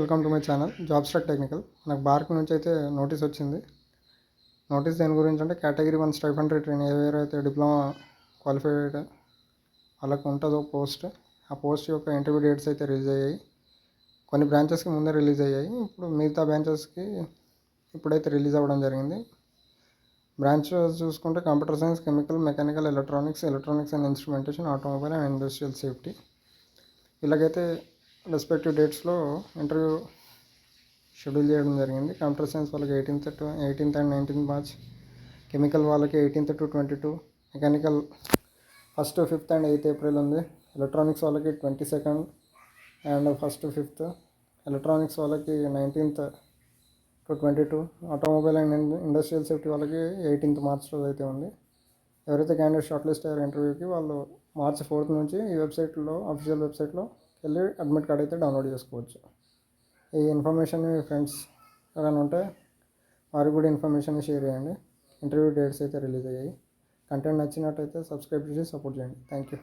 Welcome to my channel. Job struck technical నాకు BARC నుంచి అయితే నోటీస్ వచ్చింది. నోటీస్ దేని గురించి అంటే కేటగిరీ వన్ స్టైఫండ్ ట్రైన్ ఎవరైతే డిప్లొమా క్వాలిఫైడ్ వాళ్ళకు ఉంటుందో పోస్ట్ ఆ పోస్ట్ యొక్క ఇంటర్వ్యూ డేట్స్ అయితే రిలీజ్ అయ్యాయి. కొన్ని బ్రాంచెస్కి ముందే రిలీజ్ అయ్యాయి. ఇప్పుడు మిగతా బ్రాంచెస్కి ఇప్పుడైతే రిలీజ్ అవ్వడం జరిగింది. బ్రాంచ్ చూసుకుంటే computer science chemical mechanical electronics electronics and instrumentation automobile and industrial safety ఇలాగైతే రెస్పెక్టివ్ డేట్స్లో ఇంటర్వ్యూ షెడ్యూల్ చేయడం జరిగింది. కంప్యూటర్ సైన్స్ వాళ్ళకి eighteenth to eighteenth and nineteenth March chemical వాళ్ళకి eighteenth to twenty two mechanical first fifth and eighth April ఉంది. Electronics వాళ్ళకి twenty second and first fifth electronics వాళ్ళకి nineteenth to twenty two automobile and industrial safety వాళ్ళకి eighteenth March రోజు అయితే ఉంది. ఎవరైతే candidate short list అయ్యారు ఇంటర్వ్యూకి వాళ్ళు మార్చ్ ఫోర్త్ నుంచి ఈ వెబ్సైట్లో అఫీషియల్ వెబ్సైట్లో వెళ్ళి అడ్మిట్ కార్డ్ అయితే డౌన్లోడ్ చేసుకోవచ్చు. ఈ ఇన్ఫర్మేషన్ మీ ఫ్రెండ్స్ ఎవరైనా ఉంటే వారికి కూడా ఇన్ఫర్మేషన్ షేర్ చేయండి. ఇంటర్వ్యూ డేట్స్ అయితే రిలీజ్ అయ్యాయి. కంటెంట్ నచ్చినట్టయితే సబ్స్క్రైబ్ చేసి సపోర్ట్ చేయండి. Thank you.